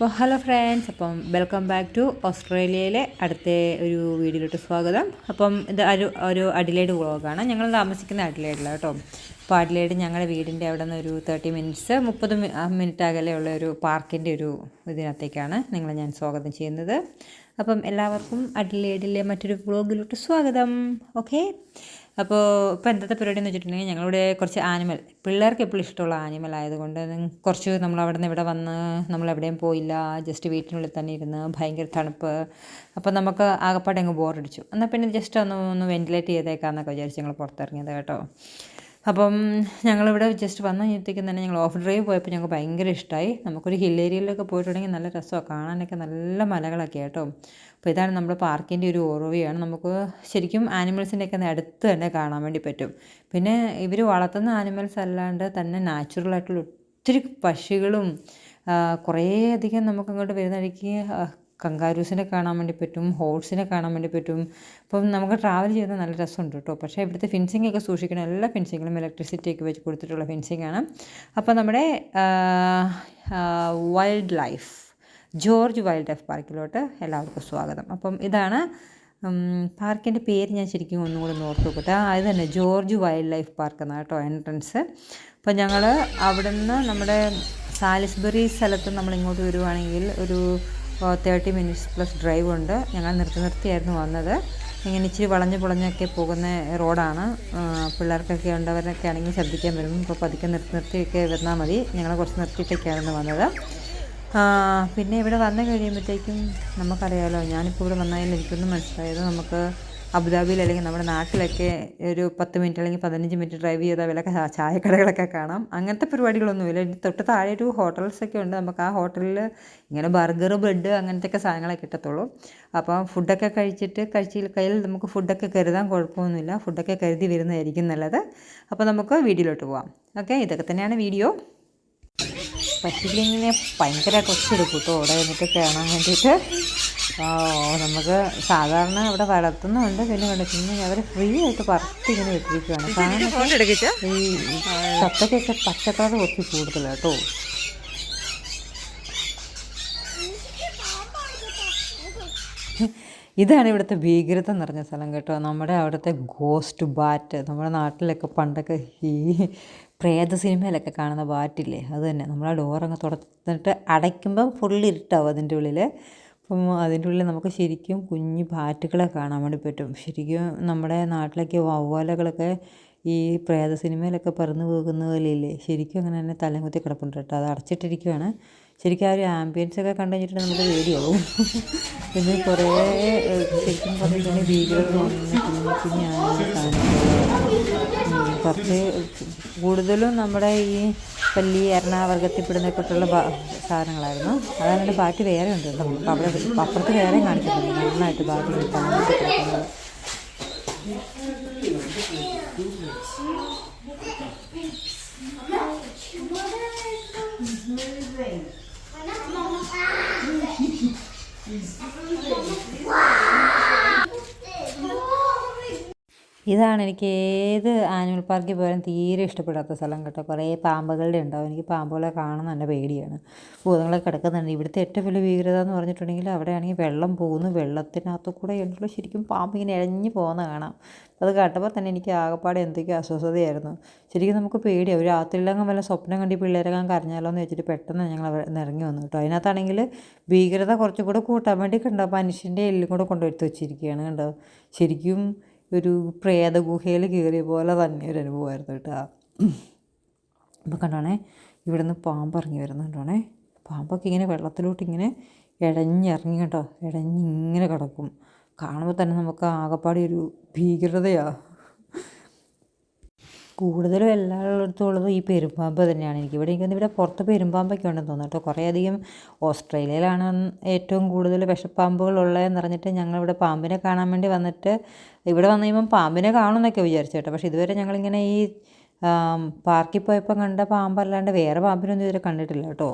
അപ്പോൾ hello friends അപ്പം welcome back to ഓസ്ട്രേലിയയിലെ അടുത്ത ഒരു വീഡിയോയിലോട്ട് സ്വാഗതം. അപ്പം ഇത് ഒരു ഒരു അഡിലേഡ് വ്ളോഗാണ്. ഞങ്ങൾ താമസിക്കുന്ന അഡിലേഡിലാണ് കേട്ടോ. അപ്പോൾ അഡിലേഡ് ഞങ്ങളുടെ വീടിന്റെ അവിടെ നിന്ന് ഒരു തേർട്ടി മിനിറ്റ്സ് മുപ്പത് മിനിറ്റ് അകലെയുള്ള ഒരു പാർക്കിന്റെ ഒരു ഇതിനകത്തേക്കാണ് നിങ്ങളെ ഞാൻ സ്വാഗതം ചെയ്യുന്നത്. അപ്പം എല്ലാവർക്കും അഡിലേഡിലെ മറ്റൊരു വ്ളോഗിലോട്ട് സ്വാഗതം. ഓക്കെ അപ്പോൾ ഇപ്പോൾ എന്താ പരിപാടി എന്ന് വെച്ചിട്ടുണ്ടെങ്കിൽ ഞങ്ങളിവിടെ കുറച്ച് ആനിമൽ പിള്ളേർക്ക് എപ്പോഴും ഇഷ്ടമുള്ള ആനിമൽ ആയതുകൊണ്ട് കുറച്ച് നമ്മൾ അവിടെ നിന്ന് ഇവിടെ വന്ന് നമ്മൾ എവിടെയും പോയില്ല ജസ്റ്റ് വീട്ടിനുള്ളിൽ തന്നെ ഇരുന്ന് ഭയങ്കര തണുപ്പ്. അപ്പോൾ നമുക്ക് ആകപ്പാടെ അങ്ങ് ബോറടിച്ചു എന്നാൽ പിന്നെ ജസ്റ്റ് ഒന്ന് ഒന്ന് വെന്റിലേറ്റ് ചെയ്തേക്കാന്നൊക്കെ വിചാരിച്ച് ഞങ്ങൾ പുറത്തിറങ്ങിയത് കേട്ടോ. അപ്പം ഞങ്ങളിവിടെ ജസ്റ്റ് വന്നു കഴിഞ്ഞത്തേക്കും തന്നെ ഞങ്ങൾ ഓഫ് ഡ്രൈവ് പോയപ്പോൾ ഞങ്ങൾക്ക് ഭയങ്കര ഇഷ്ടമായി നമുക്കൊരു ഹിൽ ഏരിയയിലൊക്കെ പോയിട്ടുണ്ടെങ്കിൽ നല്ല രസമാണ്. കാണാനൊക്കെ നല്ല മലകളൊക്കെ കേട്ടോ അപ്പോൾ ഇതാണ് നമ്മുടെ പാർക്കിന്റെ ഒരു ഓർവയാണ് നമുക്ക് ശരിക്കും ആനിമൽസിന്റെയൊക്കെ അടുത്ത് തന്നെ കാണാൻ വേണ്ടി പറ്റും. പിന്നെ ഇവർ വളർത്തുന്ന ആനിമൽസ് അല്ലാണ്ട് തന്നെ നാച്ചുറലായിട്ടുള്ള ഒത്തിരി പക്ഷികളും കുറേ അധികം നമുക്ക് അങ്ങോട്ട് വരുന്ന വഴിക്ക് കങ്കാരൂസിനെ കാണാൻ വേണ്ടി പറ്റും ഹോഴ്സിനെ കാണാൻ വേണ്ടി പറ്റും. അപ്പം നമുക്ക് ട്രാവൽ ചെയ്യുന്നത് നല്ല രസമുണ്ട് കേട്ടോ. പക്ഷേ ഇവിടുത്തെ ഫെൻസിങ് ഒക്കെ സൂക്ഷിക്കണം. എല്ലാ ഫെൻസിങ്ങിലും ഇലക്ട്രിസിറ്റി ഒക്കെ വെച്ച് കൊടുത്തിട്ടുള്ള ഫെൻസിങ് ആണ്. അപ്പോൾ നമ്മുടെ wildlife George wildlife പാർക്കിലോട്ട് എല്ലാവർക്കും സ്വാഗതം. അപ്പം ഇതാണ് പാർക്കിന്റെ പേര് ഞാൻ ശരിക്കും ഒന്നും കൂടെ ഒന്ന് ഓർത്ത് നോക്കട്ടെ. ആ തന്നെ ജോർജ് വൈൽഡ് ലൈഫ് പാർക്ക് എന്നാണ് കേട്ടോ എൻട്രൻസ് അപ്പം ഞങ്ങൾ അവിടെ നിന്ന് നമ്മുടെ സാലിസ്ബറി സ്ഥലത്ത് നമ്മൾ ഇങ്ങോട്ട് വരുവാണെങ്കിൽ ഒരു തേർട്ടി മിനിറ്റ്സ് പ്ലസ് ഡ്രൈവ് ഉണ്ട്. ഞങ്ങൾ നിർത്തി നിർത്തിയായിരുന്നു വന്നത്. ഇങ്ങനെ ഇച്ചിരി വളഞ്ഞു പുളഞ്ഞൊക്കെ പോകുന്ന റോഡാണ്. പിള്ളേർക്കൊക്കെ ഉണ്ടവരൊക്കെ ആണെങ്കിൽ ശ്രദ്ധിക്കാൻ വരും ഇപ്പോൾ പതുക്കെ നിർത്തി നിർത്തിയൊക്കെ വന്നാൽ മതി. ഞങ്ങൾ കുറച്ച് നിർത്തിയിട്ടൊക്കെയായിരുന്നു വന്നത്. പിന്നെ ഇവിടെ വന്നു കഴിയുമ്പോഴത്തേക്കും നമുക്കറിയാമല്ലോ ഞാനിപ്പോൾ ഇവിടെ വന്നതിൽ എനിക്കൊന്നും മനസ്സിലായത് നമുക്ക് അബുദാബിയിൽ അല്ലെങ്കിൽ നമ്മുടെ നാട്ടിലൊക്കെ ഒരു പത്ത് മിനിറ്റ് അല്ലെങ്കിൽ പതിനഞ്ച് മിനിറ്റ് ഡ്രൈവ് ചെയ്താൽ അവരൊക്കെ ചായക്കടകളൊക്കെ കാണാം. അങ്ങനത്തെ പരിപാടികളൊന്നുമില്ല. തൊട്ട് താഴെ ഒരു ഹോട്ടൽസൊക്കെ ഉണ്ട്. നമുക്ക് ആ ഹോട്ടലിൽ ഇങ്ങനെ ബർഗർ ബ്രെഡ് അങ്ങനത്തെയൊക്കെ സാധനങ്ങളൊക്കെ കിട്ടത്തുള്ളൂ. അപ്പം ഫുഡൊക്കെ കഴിച്ചിട്ട് കഴിച്ചിൽ കയ്യിൽ നമുക്ക് ഫുഡൊക്കെ കരുതാൻ കുഴപ്പമൊന്നുമില്ല. ഫുഡൊക്കെ കരുതി വരുന്നതായിരിക്കും നല്ലത്. അപ്പോൾ നമുക്ക് വീഡിയോയിലോട്ട് പോവാം. ഓക്കെ ഇതൊക്കെ തന്നെയാണ് വീഡിയോ. പറ്റില്ലെങ്കിൽ ഭയങ്കര കൊച്ചെടുക്കും കേട്ടോ അവിടെ എന്നിട്ട് കയറാൻ വേണ്ടിയിട്ട്. നമുക്ക് സാധാരണ ഇവിടെ വളർത്തുന്നുണ്ട് പിന്നെ കണ്ടിട്ടുണ്ട് അവർ ഫ്രീ ആയിട്ട് പറത്തിങ്ങനെ വെച്ചിരിക്കുകയാണ് വിട്ടിരിക്കുകയാണ് കാരണം ഈ ചത്തക്കൊക്കെ പച്ചക്കളർ കുറച്ച് കൂടുതലാണ് കേട്ടോ ഇതാണ് ഇവിടുത്തെ ഭീകരത നിറഞ്ഞ സ്ഥലം കേട്ടോ. നമ്മുടെ അവിടുത്തെ ഗോസ്റ്റ് ബാറ്റ് നമ്മുടെ നാട്ടിലൊക്കെ പണ്ടൊക്കെ ഈ പ്രേത സിനിമയിലൊക്കെ കാണുന്ന ബാറ്റില്ലേ അത് തന്നെ. നമ്മൾ ആ ഡോറങ്ങ് തുറന്നിട്ട് അടയ്ക്കുമ്പം ഫുള്ള് ഇരുട്ടാവും അതിന്റെ ഉള്ളിൽ അപ്പം അതിന്റെ ഉള്ളിൽ നമുക്ക് ശരിക്കും കുഞ്ഞു ബാറ്റുകളെ കാണാൻ വേണ്ടി പറ്റും. ശരിക്കും നമ്മുടെ നാട്ടിലൊക്കെ വവ്വാലകളൊക്കെ ഈ പ്രേത സിനിമയിലൊക്കെ പറന്ന് പോകുന്ന പോലെയില്ലേ? ശരിക്കും അങ്ങനെ തന്നെ തലം കുത്തി കിടപ്പുണ്ട് കേട്ടോ. അത് അടച്ചിട്ടിരിക്കുകയാണ് ശരിക്കും ആ ഒരു ആംബിയൻസ് ഒക്കെ കണ്ടു കഴിഞ്ഞിട്ട് നമുക്ക് പേടിയാവും. പിന്നെ കുറേ ശരിക്കും പറഞ്ഞിട്ടുണ്ടെങ്കിൽ വീഡിയോ തോന്നുന്ന കുഞ്ഞു കുഞ്ഞു ആനകളെ കാണുമ്പോൾ കുറച്ച് കൂടുതലും നമ്മുടെ ഈ പല്ലി എറണാവർഗത്തിൽപ്പെടുന്നൊക്കെട്ടുള്ള സാധനങ്ങളായിരുന്നു. അതാണ് ബാക്കി വേറെ ഉണ്ട്. അവിടെ അപ്പുറത്ത് വേറെ കാണിക്കുന്നുണ്ട് നന്നായിട്ട് ബാക്കി കിടക്കുന്നത് ഇതാണ് എനിക്ക് ഏത് ആനിമൽ പാർക്കിൽ പോയാലും തീരെ ഇഷ്ടപ്പെടാത്ത സ്ഥലം കേട്ടോ. കുറേ പാമ്പുകളുടെ ഉണ്ടാവും. എനിക്ക് പാമ്പുകളെ കാണുന്ന നല്ല പേടിയാണ്. ഭൂതങ്ങളെ കിടക്കുന്നുണ്ട്. ഇവിടുത്തെ ഏറ്റവും വലിയ ഭീകരത എന്ന് പറഞ്ഞിട്ടുണ്ടെങ്കിൽ അവിടെയാണെങ്കിൽ വെള്ളം പോകുന്നു. വെള്ളത്തിനകത്ത് കൂടെ ഉള്ള ശരിക്കും പാമ്പ് ഇങ്ങനെ ഇഴഞ്ഞു പോകുന്ന കാണാം. അത് കേട്ടപ്പോൾ തന്നെ എനിക്ക് ആകപ്പാടെ എന്തൊക്കെയോ അസ്വസ്ഥതയായിരുന്നു. ശരിക്കും നമുക്ക് പേടിയാണ് ഒരു രാത്രിയിലങ്ങ് വല്ല സ്വപ്നം കണ്ടി പിള്ളേരങ്ങാൻ കരഞ്ഞാലോ എന്ന് വെച്ചിട്ട് പെട്ടെന്ന് ഞങ്ങൾ അവിടെ ഇറങ്ങി വന്നു കേട്ടോ. അതിനകത്താണെങ്കിൽ ഭീകരത കുറച്ചും കൂടെ കൂട്ടാൻ വേണ്ടി കണ്ടോ മനുഷ്യന്റെ എല്ലും കൂടെ കൊണ്ടുവരുത്തി വെച്ചിരിക്കുകയാണ് കണ്ടോ. ശരിക്കും ഒരു പ്രേത ഗുഹയിൽ കയറിയ പോലെ തന്നെ ഒരു അനുഭവമായിരുന്നു കേട്ടോ. അപ്പോൾ കണ്ടോണേ ഇവിടെ നിന്ന് പാമ്പ് ഇറങ്ങി വരുന്നുണ്ടോണേ പാമ്പൊക്കെ ഇങ്ങനെ വെള്ളത്തിലോട്ട് ഇങ്ങനെ ഇഴഞ്ഞിറങ്ങി കേട്ടോ. ഇഴഞ്ഞിങ്ങനെ കിടക്കും. കാണുമ്പോൾ തന്നെ നമുക്ക് ആകെപ്പാടി ഒരു ഭീകരതയാണ് കൂടുതലും എല്ലായിടത്തും ഉള്ളത് ഈ പെരുമ്പാമ്പ് തന്നെയാണ്. എനിക്ക് ഇവിടെ എനിക്ക് ഇവിടെ പുറത്ത് പെരുമ്പാമ്പൊക്കെ ഉണ്ടെന്ന് തോന്നുന്നു കേട്ടോ. കുറേ അധികം ഓസ്ട്രേലിയയിലാണ് ഏറ്റവും കൂടുതൽ വിഷപ്പാമ്പുകൾ ഉള്ളതെന്ന് പറഞ്ഞിട്ട് ഞങ്ങളിവിടെ പാമ്പിനെ കാണാൻ വേണ്ടി വന്നിട്ട് ഇവിടെ വന്നു കഴിയുമ്പം പാമ്പിനെ കാണുമെന്നൊക്കെ വിചാരിച്ചു കേട്ടോ. പക്ഷേ ഇതുവരെ ഞങ്ങളിങ്ങനെ ഈ പാർക്കിൽ പോയപ്പോൾ കണ്ട പാമ്പല്ലാണ്ട് വേറെ പാമ്പിനൊന്നും ഇതുവരെ കണ്ടിട്ടില്ല കേട്ടോ.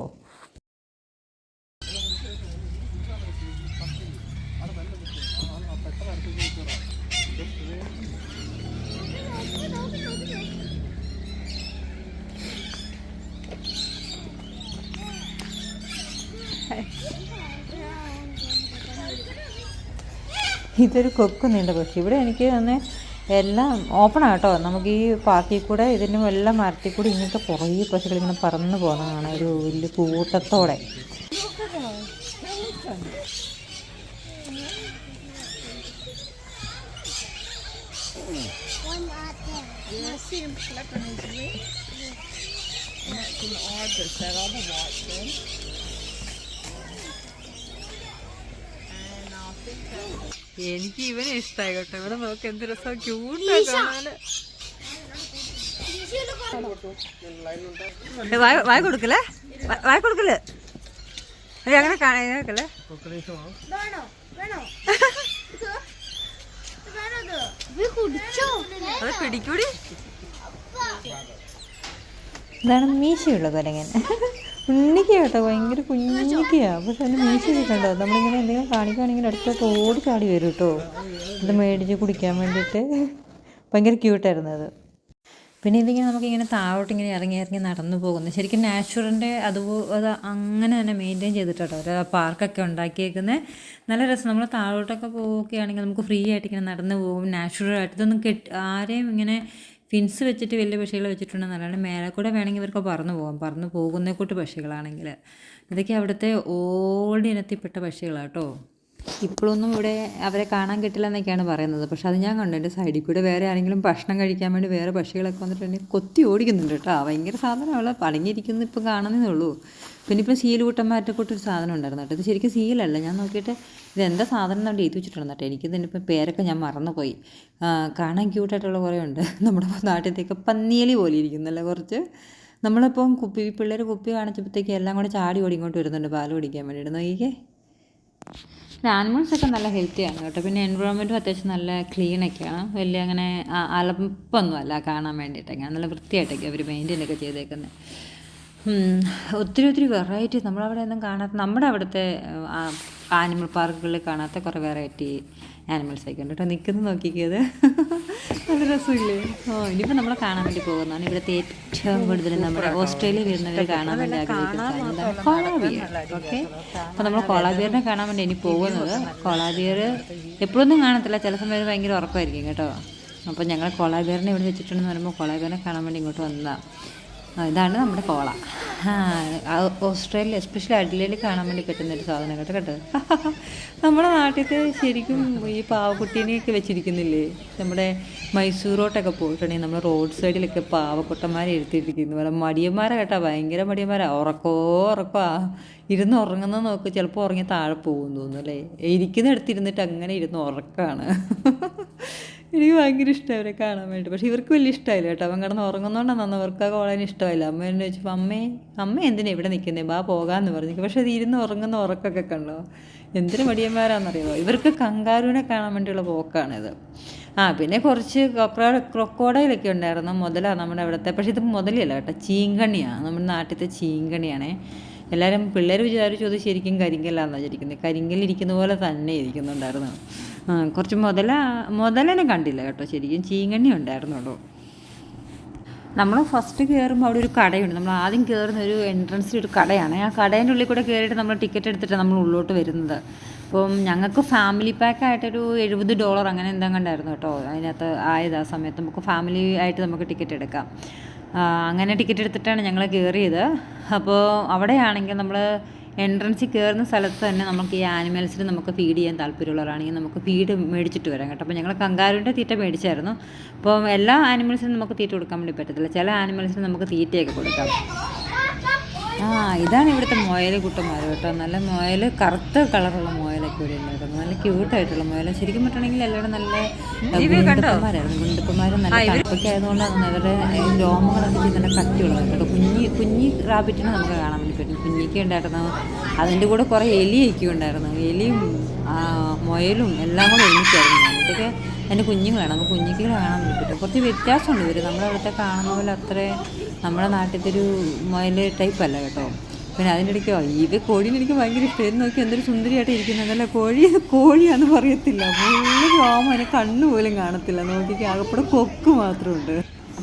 ഇതൊരു കൊക്ക് നീണ്ട പക്ഷി ഇവിടെ എനിക്ക് തന്നെ എല്ലാം ഓപ്പൺ ആട്ടോ നമുക്ക് ഈ പാർക്കിൽ കൂടെ ഇതിനും എല്ലാം മരത്തിൽ കൂടി ഇങ്ങനത്തെ കുറേ പക്ഷികൾ ഇങ്ങനെ പറന്ന് പോകുന്നതാണ് ഒരു വലിയ കൂട്ടത്തോടെ. There. Yeah, I see him flap on എനിക്ക് ഇവനെ ഇഷ്ടമായി കേട്ടോ ഇവിടെ നോക്ക് എന്ത് രസം. ക്യൂട്ടാണ് വായ കൊടുക്കല്ലേ? വായ കൊടുക്കൽ ഏയ് അങ്ങനെ കാണാക്കല്ലേ അത് പിടിക്കൂടി. ഇതാണ് മീശയുള്ള കൊരങ്ങൻ ഉണ്ണിക്ക കേട്ടോ ഭയങ്കര കുഞ്ഞിക്കയാ. പക്ഷെ അതിന് മീശയൊക്കെ കണ്ടോ നമ്മളിങ്ങനെ എന്തെങ്കിലും കാണിക്കുകയാണെങ്കിൽ അടുത്തോട്ട് ഓടി ചാടി വരും കേട്ടോ. ഇത് മേടിച്ച് കുടിക്കാൻ വേണ്ടിയിട്ട്. ഭയങ്കര ക്യൂട്ടായിരുന്നു അത്. പിന്നെ ഇതിങ്ങനെ നമുക്കിങ്ങനെ താഴോട്ട് ഇങ്ങനെ ഇറങ്ങി ഇറങ്ങി നടന്നു പോകുന്നത് ശരിക്കും നാച്ചുറിന്റെ അതുപോലെ അത് അങ്ങനെ തന്നെ മെയിന്റെയിൻ ചെയ്തിട്ടോ ഒരു പാർക്കൊക്കെ ഉണ്ടാക്കിയേക്കുന്നത് നല്ല രസം. നമ്മൾ താഴോട്ടൊക്കെ പോവുകയാണെങ്കിൽ നമുക്ക് ഫ്രീ ആയിട്ട് ഇങ്ങനെ നടന്നു പോകും. നാച്ചുറലായിട്ട്. ഇതൊന്നും കെട്ടി ആരെയും ഇങ്ങനെ ഫിൻസ് വെച്ചിട്ട് വലിയ പക്ഷികളെ വെച്ചിട്ടുണ്ടെന്ന് അല്ലാണ്ട് മേലെ കൂടെ വേണമെങ്കിൽ ഇവർക്ക് പറന്നു പോകാം. പറന്നു പോകുന്ന കൂട്ട് പക്ഷികളാണെങ്കിൽ ഇതൊക്കെ അവിടുത്തെ ഓൾഡ് ഇനത്തിൽപ്പെട്ട പക്ഷികളാണ് കേട്ടോ ഇപ്പോഴൊന്നും ഇവിടെ അവരെ കാണാൻ കിട്ടില്ല എന്നൊക്കെയാണ് പറയുന്നത്. പക്ഷെ അത് ഞാൻ കണ്ടു. എന്റെ സൈഡിൽ കൂടെ വേറെ ആരെങ്കിലും ഭക്ഷണം കഴിക്കാൻ വേണ്ടി വേറെ പക്ഷികളൊക്കെ വന്നിട്ടുണ്ടെങ്കിൽ കൊത്തി ഓടിക്കുന്നുണ്ട് കേട്ടോ. ഭയങ്കര സാധനമുള്ള പടങ്ങിയിരിക്കുന്നു ഇപ്പോൾ കാണുന്നേ ഉള്ളൂ. പിന്നെ ഇപ്പം സീൽ കൂട്ടന്മാരുടെ കൂട്ടൊരു സാധനം ഉണ്ടായിരുന്നു കേട്ടോ. ഇത് ശരിക്കും സീലല്ല. ഞാൻ നോക്കിയിട്ട് ഇത് എന്താ സാധനം നമ്മൾ എഴുതി വെച്ചിട്ടുണ്ട് കേട്ടോ. എനിക്കിതിനിപ്പോൾ പേരൊക്കെ ഞാൻ മറന്നുപോയി. കാണാൻ ക്യൂട്ടായിട്ടുള്ള കുറേ ഉണ്ട്. നമ്മുടെ നാട്ടിലത്തേക്ക് പന്നിയലി പോലെ ഇരിക്കുന്നല്ലേ കുറച്ച്? നമ്മളിപ്പം കുപ്പി പിള്ളേർ കുപ്പി കാണിച്ചപ്പോഴത്തേക്ക് എല്ലാം കൂടെ ചാടി ഓടി ഇങ്ങോട്ട് വരുന്നുണ്ട് പാൽ കുടിക്കാൻ വേണ്ടിയിട്ട്. നോക്കിക്കേ. ആനിമൽസ് ഒക്കെ നല്ല ഹെൽത്തിയാണ് കേട്ടോ. പിന്നെ എൻവയോൺമെന്റും അത്യാവശ്യം നല്ല ക്ലീനൊക്കെയാണ് വലിയ അങ്ങനെ അലപ്പൊന്നും അല്ല കാണാൻ വേണ്ടിയിട്ടൊക്കെ നല്ല വൃത്തിയായിട്ടൊക്കെ അവർ മെയിന്റെയിനൊക്കെ ചെയ്തേക്കുന്നത് ഒത്തിരി ഒത്തിരി വെറൈറ്റി നമ്മളവിടെ ഒന്നും കാണാത്ത നമ്മുടെ അവിടുത്തെ ആനിമൽ പാർക്കുകളിൽ കാണാത്ത കുറേ വെറൈറ്റി ആനിമൽസ് ഒക്കെ ഉണ്ട് കേട്ടോ. നിൽക്കുന്നത് നോക്കിക്കത് നല്ല രസമില്ലേ? ഓ ഇനിയിപ്പോൾ നമ്മൾ കാണാൻ വേണ്ടി പോകുന്നതാണ് ഇവിടുത്തെ ഏറ്റവും കൂടുതൽ നമ്മുടെ ഓസ്ട്രേലിയ വരുന്നവർ കാണാൻ വേണ്ടി ആഗ്രഹിക്കുന്നത് കോളാബിയർ ഓക്കെ അപ്പോൾ നമ്മൾ കോളാബിയറിനെ കാണാൻ വേണ്ടി ഇനി പോകുന്നത് കോളാബിയർ എപ്പോഴൊന്നും കാണത്തില്ല. ചില സമയത്ത് ഭയങ്കര ഉറപ്പായിരിക്കും കേട്ടോ. അപ്പോൾ ഞങ്ങൾ കോളാബിയറിനെ ഇവിടെ വെച്ചിട്ടുണ്ടെന്ന് പറയുമ്പോൾ കോളാബിയറിനെ കാണാൻ വേണ്ടി ഇങ്ങോട്ട് വന്നതാണ് ഇതാണ് നമ്മുടെ കോള. ഓസ്ട്രേലിയ എസ്പെഷ്യലി അഡിലയിൽ കാണാൻ വേണ്ടി പറ്റുന്ന ഒരു സാധനം കേട്ടോ കേട്ടോ. നമ്മുടെ നാട്ടിലത്തെ ശരിക്കും ഈ പാവക്കുട്ടീനെയൊക്കെ വെച്ചിരിക്കുന്നില്ലേ? നമ്മുടെ മൈസൂരോട്ടൊക്കെ പോയിട്ടുണ്ടെങ്കിൽ നമ്മൾ റോഡ് സൈഡിലൊക്കെ പാവക്കുട്ടന്മാരെ എഴുത്തിയിട്ടിരിക്കുന്നു പോലെ മടിയന്മാരെ കേട്ടോ ഭയങ്കര മടിയന്മാരാ. ഉറക്കോ ഉറക്കോ. ഇരുന്ന് ഉറങ്ങുന്ന നോക്ക് ചിലപ്പോൾ ഉറങ്ങി താഴെ പോകുന്നു തോന്നുന്നു അല്ലേ? ഇരിക്കുന്ന ഇരുന്നിട്ട് അങ്ങനെ ഇരുന്ന് ഉറക്കമാണ് എനിക്ക് ഭയങ്കര ഇഷ്ടമായി അവരെ കാണാൻ വേണ്ടി. പക്ഷേ ഇവർക്ക് വലിയ ഇഷ്ടമായില്ല കേട്ടോ. അവൻ കിടന്ന് ഉറങ്ങുന്നതുകൊണ്ടാണ് അവർക്ക് ആ കോളാൻ ഇഷ്ടമായില്ല അമ്മ എന്നെ ചോദിച്ചപ്പോൾ അമ്മേ അമ്മ എന്തിനാ ഇവിടെ നിൽക്കുന്നത് ബാ പോകാമെന്ന് പറഞ്ഞു. പക്ഷേ അത് ഇരുന്ന് ഉറങ്ങുന്ന ഉറക്കമൊക്കെ കണ്ടോ? എന്തിനു മടിയന്മാരാണെന്നറിയാമോ ഇവർക്ക് കങ്കാരുവിനെ കാണാൻ വേണ്ടിയുള്ള പോക്കാണിത്. ആ പിന്നെ കുറച്ച് ക്രൊക്കോ ക്രൊക്കോഡയിലൊക്കെ ഉണ്ടായിരുന്നു മുതലാണ് നമ്മുടെ അവിടുത്തെ. പക്ഷേ ഇത് മുതലല്ല കേട്ടോ. ചീങ്കണിയാണ് നമ്മുടെ നാട്ടിലത്തെ ചീങ്കണിയാണേ എല്ലാവരും പിള്ളേർ വിചാരിച്ചു അത് ശരിക്കും കരിങ്കല്ലാന്നാണ് വിചാരിക്കുന്നത് കരിങ്കല്ലിരിക്കുന്ന പോലെ തന്നെ ഇരിക്കുന്നുണ്ടായിരുന്നു. കുറച്ച് മുതല മുതലനെ കണ്ടില്ല കേട്ടോ ശരിക്കും. ചീങ്കണ്ണി ഉണ്ടായിരുന്നുള്ളൂ. നമ്മൾ ഫസ്റ്റ് കയറുമ്പോൾ അവിടെ ഒരു കടയുണ്ട്. നമ്മൾ ആദ്യം കയറുന്ന ഒരു എൻട്രൻസിൽ ഒരു കടയാണ്. ആ കടേന്റെ ഉള്ളിൽ കൂടെ കയറിയിട്ട് നമ്മൾ ടിക്കറ്റ് എടുത്തിട്ട് നമ്മൾ ഉള്ളോട്ട് വരുന്നത്. അപ്പം ഞങ്ങൾക്ക് ഫാമിലി പാക്കായിട്ടൊരു എഴുപത് ഡോളർ അങ്ങനെ എന്താ കണ്ടായിരുന്നു കേട്ടോ. അതിനകത്ത് ആയത് ആ സമയത്ത് നമുക്ക് ഫാമിലി ആയിട്ട് നമുക്ക് ടിക്കറ്റ് എടുക്കാം. അങ്ങനെ ടിക്കറ്റ് എടുത്തിട്ടാണ് ഞങ്ങൾ കയറിയത് അപ്പോൾ അവിടെയാണെങ്കിൽ നമ്മൾ എൻട്രൻസിൽ കയറുന്ന സ്ഥലത്ത് തന്നെ നമുക്ക് ഈ ആനിമൽസിന് നമുക്ക് ഫീഡ് ചെയ്യാൻ താല്പര്യമുള്ളവരാണെങ്കിൽ നമുക്ക് ഫീഡ് മേടിച്ചിട്ട് വരാം കേട്ടോ. അപ്പോൾ ഞങ്ങൾ കങ്കാരുവിന്റെ തീറ്റ മേടിച്ചായിരുന്നു. അപ്പോൾ എല്ലാ ആനിമൽസിനും നമുക്ക് തീറ്റ കൊടുക്കാൻ വേണ്ടി പറ്റത്തില്ല. ചില ആനിമൽസിന് നമുക്ക് തീറ്റയൊക്കെ കൊടുക്കാം. ആ ഇതാണ് ഇവിടുത്തെ മുയൽ കുട്ടന്മാർ കേട്ടോ. നല്ല മുയൽ കറുത്ത കളറുള്ള മുയലൊക്കെ ഉണ്ടായിരുന്നു നല്ല ക്യൂട്ടായിട്ടുള്ള മുയൽ ശരിക്കും പറ്റണമെങ്കിൽ എല്ലാവരും നല്ല ഗുണ്ടപ്പന്മാരായിരുന്നു ഗുണ്ടപ്പന്മാരും നല്ല തണുപ്പൊക്കെ ആയതുകൊണ്ടാണ് അവരുടെ രോമങ്ങളൊക്കെ നല്ല കട്ടിയുള്ളത് കേട്ടോ കുഞ്ഞി കുഞ്ഞി റാബിറ്റിനെ നമുക്ക് കാണാൻ വേണ്ടി പറ്റും. കുഞ്ഞിക്ക് ഉണ്ടായിരുന്നു അതിന്റെ കൂടെ കുറേ എലിയൊക്കെ ഉണ്ടായിരുന്നു. എലിയും മുയലും എല്ലാം കൂടെ ഒരുമിച്ചായിരുന്നു. ഇതൊക്കെ അതിന്റെ കുഞ്ഞുങ്ങളാണ് നമുക്ക് കുഞ്ഞിക്കുകളെ കാണാൻ വേണ്ടി പറ്റും. കുറച്ച് വ്യത്യാസമുണ്ട് ഇവർ നമ്മുടെ അവിടുത്തെ കാണുന്ന പോലെ അത്രേ നമ്മുടെ നാട്ടിലത്തെ ഒരു മുയൽ ടൈപ്പ് അല്ല കേട്ടോ. പിന്നെ അതിന്റെ ഇടയ്ക്ക് ഇത് കോഴീനെ എനിക്ക് ഭയങ്കര ഇഷ്ടം. ഇത് നോക്കി എന്തൊരു സുന്ദരിയായിട്ട് ഇരിക്കുന്നതല്ല കോഴി കോഴിയാന്ന് പറയത്തില്ല. ഫുള്ള് രോമം അതിന് കണ്ണ് പോലും കാണത്തില്ല. നോക്കിക്ക് ആകെപ്പെടെ കൊക്ക് മാത്രമുണ്ട്.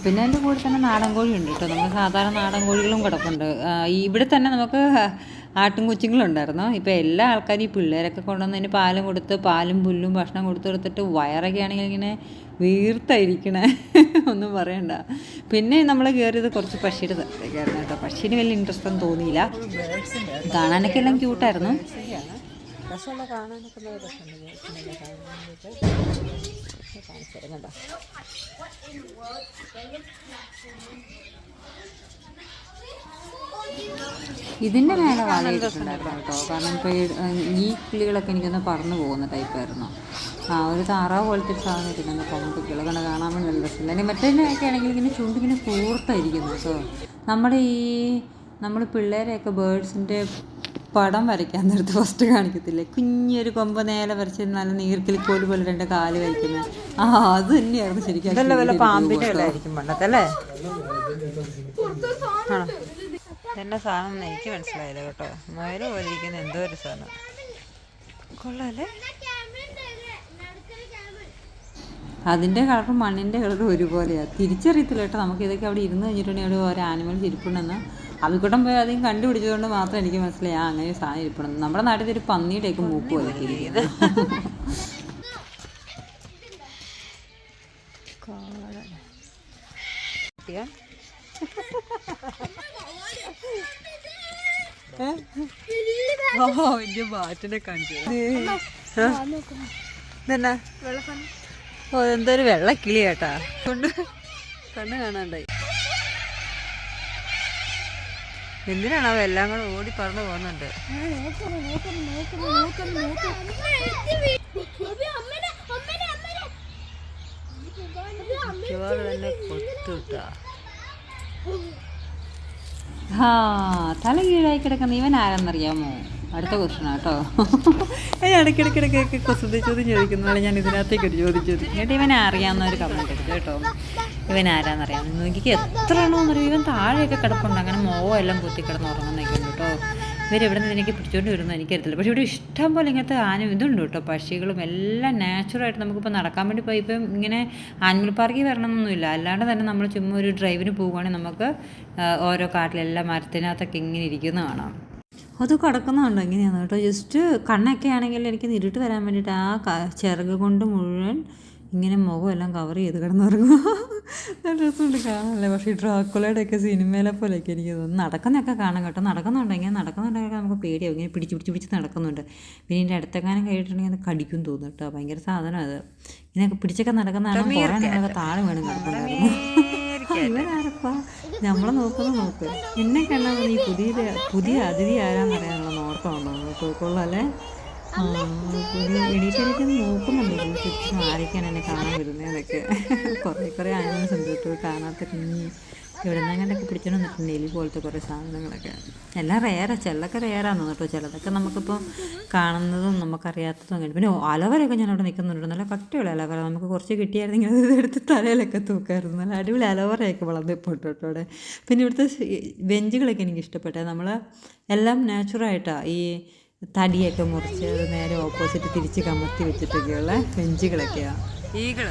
പിന്നെ അതിന്റെ കൂടെ തന്നെ നാടൻ കോഴി ഉണ്ട് കേട്ടോ. നമുക്ക് സാധാരണ നാടൻ കോഴികളും കിടപ്പുണ്ട്. ഇവിടെ തന്നെ നമുക്ക് ആട്ടും കൊച്ചുങ്ങളുണ്ടായിരുന്നു ഇപ്പോൾ എല്ലാ ആൾക്കാരും ഈ പിള്ളേരൊക്കെ കൊണ്ടുവന്നതിന് പാലും കൊടുത്ത് പാലും പുല്ലും ഭക്ഷണം കൊടുത്ത് കൊടുത്തിട്ട് വയറൊക്കെ ആണെങ്കിൽ ഇങ്ങനെ വീർത്തായിരിക്കണേ. ഒന്നും പറയണ്ട. പിന്നെ നമ്മൾ കയറിയത് കുറച്ച് പക്ഷിയുടെ കയറുന്ന കേട്ടോ. പക്ഷിന് വലിയ ഇൻട്രസ്റ്റ് ഒന്നും തോന്നിയില്ല. കാണാനൊക്കെ എല്ലാം ക്യൂട്ടായിരുന്നു കാണാനൊക്കെ ഇതിന്റെ മേലെ കേട്ടോ. കാരണം ഇപ്പോൾ ഈ കിളികളൊക്കെ എനിക്കൊന്ന് പറന്നു പോകുന്ന ടൈപ്പായിരുന്നു ആ ഒരു താറാവ് പോലത്തെ ഒരു സാധനം ഇട്ടിട്ടുണ്ട്. കൊമ്പുകൾ കണ്ട് കാണാൻ വേണ്ടി നല്ല രസം തന്നെ മറ്റേതിനൊക്കെ ആണെങ്കിൽ ഇങ്ങനെ ചുണ്ടിങ്ങനെ കൂർത്തായിരിക്കുന്നു കേട്ടോ. നമ്മുടെ ഈ നമ്മൾ പിള്ളേരെയൊക്കെ ബേഡ്സിന്റെ പടം വരയ്ക്കാൻ നേരത്ത് ഫസ്റ്റ് കാണിക്കത്തില്ലേ? കുഞ്ഞൊരു കൊമ്പ് നേരെ വരച്ച് നല്ല നീർക്കിളിക്കോൽ പോലെ രണ്ട് കാൽ വരയ്ക്കുന്നത് ആ അത് തന്നെയായിരുന്നു ശരിക്കും ആ ഇതല്ല വല്ല കിളിയുടെ പാമ്പിന്റെ രൂപം കേട്ടോ. വല്ലതായിരിക്കും പണ്ടത്തല്ലേ ആണോ ഇതെന്നെ സാധനം എനിക്ക് മനസ്സിലായില്ല കേട്ടോ. മുയൽ പോലെ ഇരിക്കുന്ന എന്തോ ഒരു സാധനം. കൊള്ളാല്ലേ? അതിന്റെ കളറും മണ്ണിന്റെ കളറും ഒരുപോലെയാണ് തിരിച്ചറിയത്തില്ല കേട്ടോ നമുക്ക് ഇതൊക്കെ അവിടെ ഇരുന്ന് കഴിഞ്ഞിട്ടുണ്ടെങ്കിൽ അവിടെ ഓരോ ആനിമൽസ് ഇരിപ്പുണ്ടെന്ന്. അവിക്കൂട്ടം പോയി അധികം കണ്ടുപിടിച്ചതുകൊണ്ട് മാത്രം എനിക്ക് മനസ്സിലായി. ആ അങ്ങനെ സാധനം ഇരിപ്പുണ്ടെന്ന്. നമ്മുടെ നാട്ടിൽ ഒരു പന്നിയുടെയൊക്കെ മൂപ്പ് പോലെയൊക്കെ ഇരിക്കുന്നത് ഓ എന്റെ ബാറ്റിനെ കാണിച്ചു ഓ എന്തൊരു വെള്ളക്കിളി കേട്ടാ. കൊണ്ട് കണ്ണ് കാണാണ്ടായി. എന്തിനാണ് അവ എല്ലാം കൂടെ ഓടി പറന്ന് പോകുന്നുണ്ട് മിക്കവാറും തന്നെ കൊത്തുട്ടാ ആ തല കീഴായി കിടക്കുന്ന ഇവൻ ആരെന്നറിയാമോ? അടുത്ത ക്വസ്റ്റൻ കേട്ടോ. ഇടയ്ക്കിടയ്ക്കിടയ്ക്കൊക്കെ കുസൃതി ചോദ്യം ചോദിക്കുന്നതാണ് ഞാൻ ഇതിനകത്തേക്ക് ഒരു ചോദ്യം ചോദിക്കും എന്നിട്ട് ഇവനെ അറിയാവുന്ന ഒരു കമന്റ് എടുത്തു കേട്ടോ. ഇവൻ ആരാന്നറിയാം. നോക്കിക്ക് എത്ര എണ്ണമെന്നറിയാം ഇവൻ താഴെയൊക്കെ കിടപ്പുണ്ട്. അങ്ങനെ മോവോ എല്ലാം കുത്തി കിടന്ന് ഉറങ്ങുന്നൊക്കെ ഉണ്ട് കേട്ടോ. ഇവരെവിടെ നിന്ന് എനിക്ക് പിടിച്ചോണ്ട് വരുമെന്ന് എനിക്കറിയത്തില്ല പക്ഷേ ഇവിടെ ഇഷ്ടം പോലെ ഇങ്ങനത്തെ ആന ഇതുണ്ട് കേട്ടോ. പക്ഷികളും എല്ലാം നാച്ചുറായിട്ട് നമുക്കിപ്പോൾ നടക്കാൻ വേണ്ടി പോയി ഇപ്പം ഇങ്ങനെ ആനിമൽ പാർക്കിൽ വരണമെന്നൊന്നുമില്ല. അല്ലാണ്ട് തന്നെ നമ്മൾ ചുമ്മാ ഒരു ഡ്രൈവിന് പോവുകയാണെങ്കിൽ നമുക്ക് ഓരോ കാട്ടിലെല്ലാം മരത്തിനകത്തൊക്കെ ഇങ്ങനെ ഇരിക്കുന്ന കാണാം. അത് കിടക്കുന്നുണ്ടോ എങ്ങനെയാണ് കേട്ടോ. ജസ്റ്റ് കണ്ണൊക്കെ ആണെങ്കിൽ എനിക്ക് ഇരുട്ട് വരാൻ വേണ്ടിയിട്ട് ആ ചിറക് കൊണ്ട് മുഴുവൻ ഇങ്ങനെ മുഖം എല്ലാം കവർ ചെയ്ത് കിടന്നുറങ്ങും. നല്ല രസമുണ്ട് കാണാനല്ലേ? പക്ഷേ ഈ ഡ്രാക്കുളയുടെ ഒക്കെ സിനിമയിലെ പോലെയൊക്കെ എനിക്ക് തോന്നുന്നു. നടക്കുന്നതൊക്കെ കാണാം കേട്ടോ. നടക്കുന്നുണ്ടെങ്കിൽ നടക്കുന്നുണ്ടെങ്കിൽ നമുക്ക് പേടിയാവും. ഇങ്ങനെ പിടിച്ച് പിടിച്ച് പിടിച്ച് നടക്കുന്നുണ്ട്. പിന്നെ ഇതിന്റെ അടുത്തെങ്ങാനും കഴിഞ്ഞിട്ടുണ്ടെങ്കിൽ അത് കടിക്കും തോന്നും കേട്ടോ. ഭയങ്കര സാധനം അത്. ഇങ്ങനെയൊക്കെ പിടിച്ചൊക്കെ നടക്കുന്നതാണ്. കുറേ നമ്മളൊക്കെ താഴെ വേണം കിടക്കുന്നുണ്ടായിരുന്നു ഇവനാരപ്പാ? നമ്മളെ നോക്കുന്ന നോക്ക്. എന്നെ കണ്ടാൽ നീ പുതിയ പുതിയ അതിഥി ആരാന്നറിയാനുള്ള നോട്ടമാണോ കൊള്ളാല്ലേ ആ പുതിയ നോക്കുന്നുണ്ടല്ലോ നോക്കുന്നുണ്ട്. ചുറ്റും ആരൊക്കെയാണ് എന്നെ കാണാൻ വരുന്നതെന്നൊക്കെ. കുറേ കുറേ ആനിമൽസ് ഉണ്ട് കേട്ടോ കാണാത്ത കുഞ്ഞി. ഇവിടെ നിന്നെങ്ങാണ്ടൊക്കെ പിടിച്ചോണ്ട് വന്നിട്ടുണ്ട് എലി പോലത്തെ കുറേ സാധനങ്ങളൊക്കെ. എല്ലാം റെയറാ ചിലതൊക്കെ റെയറാന്ന് കേട്ടോ. ചിലതൊക്കെ നമുക്കിപ്പോൾ കാണുന്നതും നമുക്കറിയാത്തതും അങ്ങനെ. പിന്നെ അലവരൊക്കെ ഞാൻ അവിടെ നിൽക്കുന്നുണ്ട്. നല്ല കട്ടിയുള്ള അലവര. നമുക്ക് കുറച്ച് കിട്ടിയായിരുന്നെങ്കിൽ അത് എടുത്ത് തലയിലൊക്കെ തൂക്കായിരുന്നു. നല്ല അടിപൊളി അലവറയൊക്കെ വളർന്നിപ്പോട്ടോ പോയിട്ടോട്ടോ അവിടെ. പിന്നെ ഇവിടുത്തെ ബെഞ്ചുകളൊക്കെ എനിക്ക് ഇഷ്ടപ്പെട്ടത്. നമ്മൾ എല്ലാം നാച്ചുറായിട്ടാണ് ഈ തടിയൊക്കെ മുറിച്ച് നേരെ ഓപ്പോസിറ്റ് തിരിച്ച് കമത്തി വെച്ചിട്ടൊക്കെയുള്ള ബെഞ്ചുകളൊക്കെയാണ് ഇത്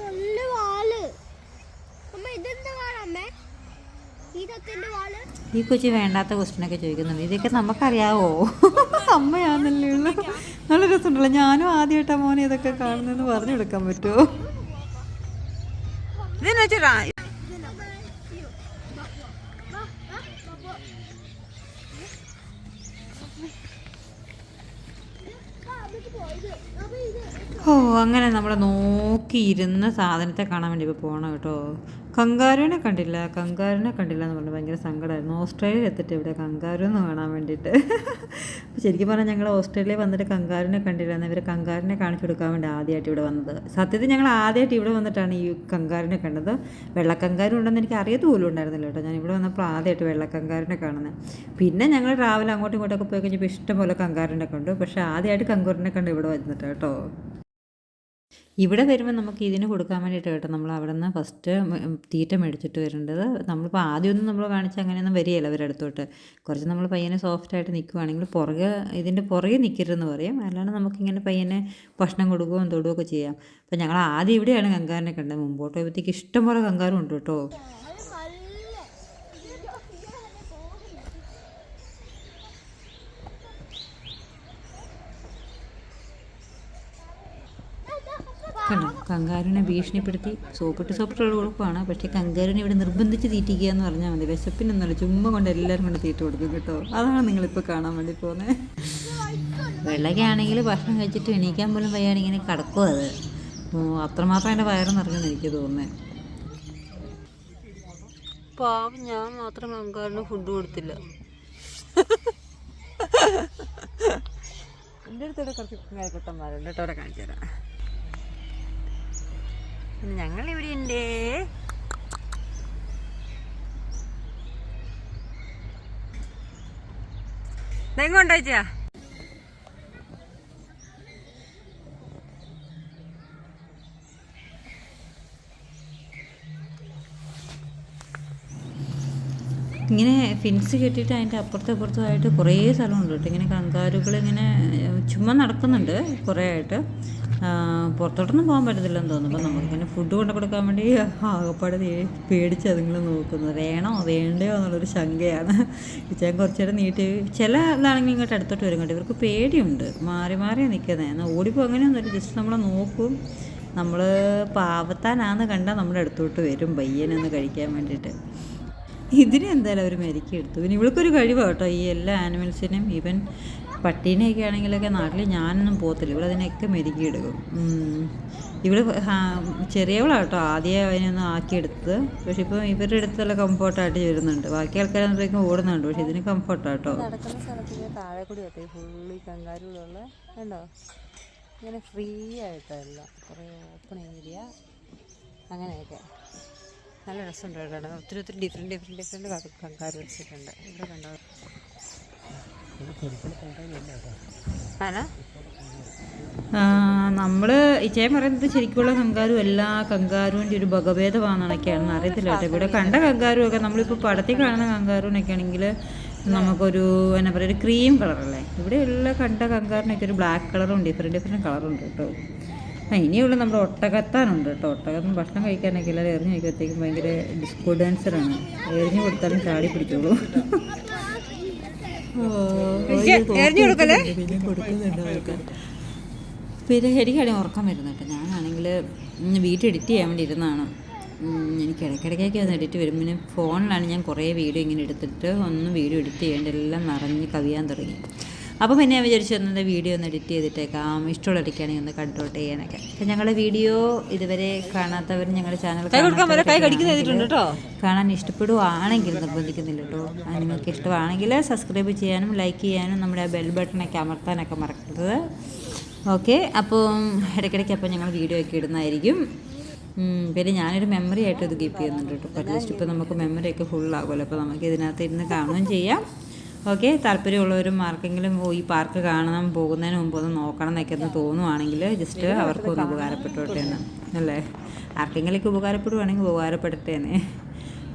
നല്ല വാൽ അമ്മ ഇതെന്താ വാളമ്മേ ഇതൊക്കെ വാൾ ഈ കൊച്ചി വേണ്ടാത്ത ക്വസ്റ്റ്യനൊക്കെ ചോദിക്കുന്നുണ്ട്. ഇതൊക്കെ നമുക്കറിയാവോ? അമ്മയാണല്ലേ ഉള്ളു. നല്ല രസമുണ്ടല്ലോ. ഞാനും ആദ്യമായിട്ടാ മോനെ ഇതൊക്കെ കാണുന്നതെന്ന് പറഞ്ഞു കൊടുക്കാൻ പറ്റുമോ? ഇതെന്ന് വെച്ചാ ഓ അങ്ങനെ നമ്മൾ നോക്കിയിരുന്ന സാധനത്തെ കാണാൻ വേണ്ടി ഇപ്പോൾ പോകണം കേട്ടോ. കങ്കാരുവിനെ കണ്ടില്ല. കങ്കാരുവിനെ കണ്ടില്ല എന്ന് പറഞ്ഞാൽ ഭയങ്കര സങ്കടമായിരുന്നു ഓസ്ട്രേലിയയിൽ എത്തിയിട്ട് ഇവിടെ കങ്കാരു എന്ന് കാണാൻ വേണ്ടിയിട്ട്. ശരിക്കും പറഞ്ഞാൽ ഞങ്ങൾ ഓസ്ട്രേലിയയിൽ വന്നിട്ട് കങ്കാരുവിനെ കണ്ടില്ല എന്ന് ഇവർ കങ്കാരുവിനെ കാണിച്ചു കൊടുക്കാൻ വേണ്ടി ആദ്യമായിട്ട് ഇവിടെ വന്നത്. സത്യത്തിൽ ഞങ്ങൾ ആദ്യമായിട്ട് ഇവിടെ വന്നിട്ടാണ് ഈ കങ്കാരുവിനെ കണ്ടത്. വെള്ളക്കങ്കാരു ഉണ്ടെന്ന് എനിക്ക് അറിയത്ത് പോലും ഉണ്ടായിരുന്നില്ല കേട്ടോ. ഞാൻ ഇവിടെ വന്നപ്പോൾ ആദ്യമായിട്ട് വെള്ളക്കങ്കാരുവിനെ കാണുന്നത്. പിന്നെ ഞങ്ങൾ രാവിലെ അങ്ങോട്ടും ഇങ്ങോട്ടൊക്കെ പോയി കഴിഞ്ഞപ്പോൾ ഇഷ്ടംപോലെ കങ്കാരുവിനെ കണ്ടു. പക്ഷേ ആദ്യമായിട്ട് കങ്കൂറിനെ കണ്ട് ഇവിടെ വന്നിട്ട് കേട്ടോ. ഇവിടെ വരുമ്പോൾ നമുക്ക് ഇതിന് കൊടുക്കാൻ വേണ്ടിയിട്ട് കേട്ടോ. നമ്മൾ അവിടെ നിന്ന് ഫസ്റ്റ് തീറ്റ മേടിച്ചിട്ട് വരേണ്ടത്. നമ്മളിപ്പോൾ ആദ്യമൊന്നും നമ്മൾ കാണിച്ച് അങ്ങനെയൊന്നും വരികയില്ല അവരുടെ അടുത്തോട്ട്. കുറച്ച് നമ്മൾ പയ്യനെ സോഫ്റ്റായിട്ട് നിൽക്കുവാണെങ്കിൽ പുറകെ ഇതിന്റെ പുറകെ നിൽക്കരുതെന്ന് പറയും. അല്ലാണ്ട് നമുക്കിങ്ങനെ പയ്യനെ ഭക്ഷണം കൊടുക്കുകയും തൊടുകയൊക്കെ ചെയ്യാം. അപ്പോൾ ഞങ്ങൾ ആദ്യം ഇവിടെയാണ് കങ്കാരനെ കണ്ടത്. മുമ്പോട്ട് പോയപ്പോഴത്തേക്ക് ഇഷ്ടം പോലെ കങ്കാറും ഉണ്ട് കേട്ടോ. കണ്ടോ. കങ്കാരുവിനെ ഭീഷണിപ്പെടുത്തി സോപ്പിട്ട് സോപ്പിട്ടുള്ള കുഴപ്പമാണ് പക്ഷേ കങ്കാരുവിനെ ഇവിടെ നിർബന്ധിച്ച് തീറ്റിക്കുക എന്ന് പറഞ്ഞാൽ മതി. വിശപ്പിനൊന്നുമല്ല. ചുമ്മാ കൊണ്ട് എല്ലാവരും കൊണ്ട് തീറ്റ കൊടുക്കും കേട്ടോ. അതാണ് നിങ്ങളിപ്പോൾ കാണാൻ വേണ്ടി പോകുന്നത് വെള്ളക്കാണെങ്കിൽ ഭക്ഷണം കഴിച്ചിട്ട് എണീക്കാൻ പോലും വയ്യാതെ ഇങ്ങനെ കിടക്കും അത്. അത്രമാത്രം എന്റെ വയറ് നിറഞ്ഞെന്ന് എനിക്ക് തോന്നുന്നത് പാവം ഞാൻ മാത്രം കങ്കാരന് ഫുഡ് കൊടുത്തില്ല. എന്റെ അടുത്തോടെ കുറച്ച് കുട്ടന്മാരുണ്ട് കേട്ടോ അവിടെ കാണിച്ചു തരാം ഞങ്ങൾ ഇവിടെ ഉണ്ട് എങ്ങോട്ടാച്ചാ ഇങ്ങനെ ഫിൻസ് കെട്ടിയിട്ട് അതിന്റെ അപ്പുറത്തപ്പുറത്തുമായിട്ട് കുറേ സ്ഥലമുണ്ട് കേട്ടോ. ഇങ്ങനെ കങ്കാരുകൾ ഇങ്ങനെ ചുമ്മാ നടക്കുന്നുണ്ട് കുറേ ആയിട്ട്. പുറത്തോട്ടൊന്നും പോകാൻ പറ്റത്തില്ലെന്ന് തോന്നുന്നു. അപ്പോൾ നമുക്കിങ്ങനെ ഫുഡ് കൊണ്ട് കൊടുക്കാൻ വേണ്ടി ആകപ്പാട് പേടിച്ച് അതുങ്ങൾ നോക്കുന്നത്. വേണോ? വേണ്ടയോ എന്നുള്ളൊരു ശങ്കയാണ്. ഇച്ചാൻ കുറച്ചേരം നീട്ടി. ചില ഇതാണെങ്കിൽ ഇങ്ങോട്ട് അടുത്തോട്ട് വരും കേട്ടോ. ഇവർക്ക് പേടിയുണ്ട്. മാറി മാറി നിൽക്കുന്നത് എന്നാൽ ഓടിപ്പോൾ അങ്ങനെയൊന്നുമില്ല. ജസ്റ്റ് നമ്മളെ നോക്കും. നമ്മൾ പാവത്താനാന്ന് കണ്ടാൽ നമ്മുടെ അടുത്തോട്ട് വരും പയ്യനൊന്ന് കഴിക്കാൻ വേണ്ടിയിട്ട്. ഇതിനെന്തായാലും അവർ മെരുക്കി എടുത്തു. പിന്നെ ഇവൾക്കൊരു കഴിവാണ് കേട്ടോ. ഈ എല്ലാ ആനിമൽസിനും ഈവൻ പട്ടീനെയൊക്കെ ആണെങ്കിലൊക്കെ നാട്ടിൽ ഞാനൊന്നും പോകത്തില്ല. ഇവിടെ അതിനെയൊക്കെ മെരുക്കിയെടുക്കും ഇവിടെ കേട്ടോ ആദ്യം അതിനൊന്നും ആക്കിയെടുത്ത് പക്ഷെ ഇപ്പം ഇവരുടെ അടുത്തുള്ള കംഫർട്ടായിട്ട് വരുന്നുണ്ട് ബാക്കി ആൾക്കാരെന്തെങ്കിലും ഓടുന്നുണ്ട്. പക്ഷെ ഇതിന് കംഫർട്ടാട്ടോ. നടക്കുന്ന കൂടി ഇങ്ങനെ ഫ്രീ ആയിട്ടല്ല. കുറേ ഓപ്പൺ ഏരിയ അങ്ങനെയൊക്കെ. നല്ല രസമുണ്ട് കേട്ടോ. ഒത്തിരി ഒത്തിരി ഡിഫറെന്റ് ഡിഫറെന്റ് ഡിഫറെന്റ് കങ്കാരു വെച്ചിട്ടുണ്ട്. ഇവിടെ കണ്ടോ? ആനാ നമ്മൾ ഇച്ചയം പറയുന്നത് ശരിക്കുള്ള കങ്കാരു എല്ലാ കങ്കാരുവിന്റെ ഒരു ഭഗഭേദമാണെന്നൊക്കെയാണെന്ന് അറിയത്തില്ല കേട്ടോ. ഇവിടെ കണ്ട കങ്കാരു ഒക്കെ നമ്മളിപ്പോൾ പടത്തിൽ കാണുന്ന കങ്കാരുവിനൊക്കെ ആണെങ്കിൽ നമുക്കൊരു എന്നാ പറയുക ഒരു ക്രീം കളറല്ലേ? ഇവിടെ ഉള്ള കണ്ട കങ്കാറിനൊക്കെ ഒരു ബ്ലാക്ക് കളറും ഡിഫറെന്റ് ഡിഫറെന്റ് കളറുണ്ട് കേട്ടോ. ആ ഇനിയുള്ള നമ്മുടെ ഒട്ടകത്താനുണ്ട് കേട്ടോ. ഒട്ടകത്തിന് ഭക്ഷണം കഴിക്കാനൊക്കെ എല്ലാവരും എറിഞ്ഞ് കഴിക്കുമ്പോഴത്തേക്കും ഭയങ്കര ഡിസ്കോ ഡാൻസറാണ്. എറിഞ്ഞു കൊടുത്താലും ചാടി പിടിച്ചോളൂ. എറിഞ്ഞു കൊടുക്കല്ലേ? പിന്നെ കൊടുക്കുന്നുണ്ട് അവർക്ക് പിന്നെ എനിക്കാണെങ്കിൽ ഉറക്കം വരുന്നുണ്ട്. ഞാനാണെങ്കിൽ വീട്ടിൽ എഡിറ്റ് ചെയ്യാൻ വേണ്ടി ഇരുന്നതാണ് എനിക്ക് ഇടയ്ക്കിടയ്ക്കൊക്കെ ഒന്ന് എഡിറ്റ് വരും. പിന്നെ ഫോണിലാണ് ഞാൻ കുറേ വീഡിയോ ഇങ്ങനെ എടുത്തിട്ട് ഒന്നും വീഡിയോ എഡിറ്റ് ചെയ്യേണ്ട എല്ലാം നിറഞ്ഞ് കവിയാൻ തുടങ്ങി. അപ്പോൾ പിന്നെ ഞാൻ വിചാരിച്ചു എന്നത് വീഡിയോ ഒന്ന് എഡിറ്റ് ചെയ്തിട്ടേക്കാം. ഇഷ്ടമുള്ള ഇടയ്ക്കാണെങ്കിൽ ഒന്ന് കണ്ടോട്ട് ചെയ്യാനൊക്കെ. അപ്പം ഞങ്ങളുടെ വീഡിയോ ഇതുവരെ കാണാത്തവർ ഞങ്ങളുടെ ചാനൽ കാണാൻ ഇഷ്ടപ്പെടുവാണെങ്കിൽ നിർബന്ധിക്കുന്നില്ല കേട്ടോ. അത് നിങ്ങൾക്ക് ഇഷ്ടമാണെങ്കിൽ സബ്സ്ക്രൈബ് ചെയ്യാനും ലൈക്ക് ചെയ്യാനും നമ്മുടെ ബെൽ ബട്ടണൊക്കെ അമർത്താനൊക്കെ മറക്കരുത്. ഓക്കെ അപ്പം ഇടയ്ക്കിടയ്ക്ക് അപ്പോൾ ഞങ്ങൾ വീഡിയോ ഒക്കെ ഇടുന്നതായിരിക്കും. പിന്നെ ഞാനൊരു മെമ്മറി ആയിട്ട് ഇത് കീപ്പ് ചെയ്യുന്നുണ്ട് കേട്ടോ. അറ്റ്ലീസ്റ്റ് ഇപ്പോൾ നമുക്ക് മെമ്മറി ഒക്കെ ഫുൾ ആകുമല്ലോ. അപ്പോൾ നമുക്ക് ഇതിനകത്ത് ഇരുന്ന് കാണുകയും ചെയ്യാം. ഓക്കെ താല്പര്യമുള്ളവരും ആർക്കെങ്കിലും ഈ പാർക്ക് കാണാൻ പോകുന്നതിന് മുമ്പ് ഒന്ന് നോക്കണം എന്നൊക്കെ ഒന്ന് തോന്നുവാണെങ്കിൽ ജസ്റ്റ് അവർക്കൊന്ന് ഉപകാരപ്പെട്ടോട്ടെ എന്ന്. അല്ലേ? ആർക്കെങ്കിലൊക്കെ ഉപകാരപ്പെടുവാണെങ്കിൽ ഉപകാരപ്പെടട്ടെ എന്ന്.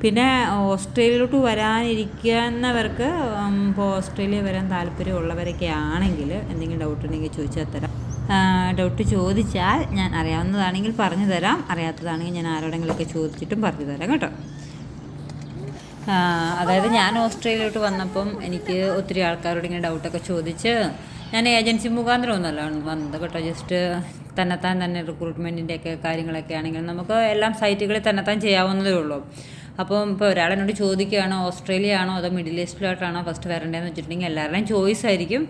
പിന്നെ ഓസ്ട്രേലിയയിലോട്ട് വരാനിരിക്കുന്നവർക്ക് ഇപ്പോൾ ഓസ്ട്രേലിയ വരാൻ താല്പര്യമുള്ളവരൊക്കെ ആണെങ്കിൽ എന്തെങ്കിലും ഡൗട്ട് ഉണ്ടെങ്കിൽ ചോദിച്ചാൽ തരാം. ഡൗട്ട് ചോദിച്ചാൽ ഞാൻ അറിയാവുന്നതാണെങ്കിൽ പറഞ്ഞു തരാം. അറിയാത്തതാണെങ്കിൽ ഞാൻ ആരോടെങ്കിലുമൊക്കെ ചോദിച്ചിട്ടും പറഞ്ഞു തരാം കേട്ടോ. അതായത് ഞാൻ ഓസ്ട്രേലിയയിലോട്ട് വന്നപ്പം എനിക്ക് ഒത്തിരി ആൾക്കാരോട് ഇങ്ങനെ ഡൗട്ടൊക്കെ ചോദിച്ച് ഞാൻ ഏജൻസി മുഖാന്തരം ഒന്നുമല്ല വന്നത് കേട്ടോ. ജസ്റ്റ് തന്നെത്താൻ തന്നെ റിക്രൂട്ട്മെന്റിന്റെയൊക്കെ കാര്യങ്ങളൊക്കെ ആണെങ്കിലും നമുക്ക് എല്ലാം സൈറ്റുകളിൽ തന്നെത്താൻ ചെയ്യാവുന്നതേ ഉള്ളൂ. അപ്പം ഇപ്പോൾ ഒരാൾ എന്നോട് ചോദിക്കുകയാണോ ഓസ്ട്രേലിയ ആണോ അതോ മിഡിൽ ഈസ്റ്റിലോട്ടാണോ ഫസ്റ്റ് വരേണ്ടതെന്ന് വെച്ചിട്ടുണ്ടെങ്കിൽ എല്ലാവരുടെയും ചോയ്സ് ആയിരിക്കും.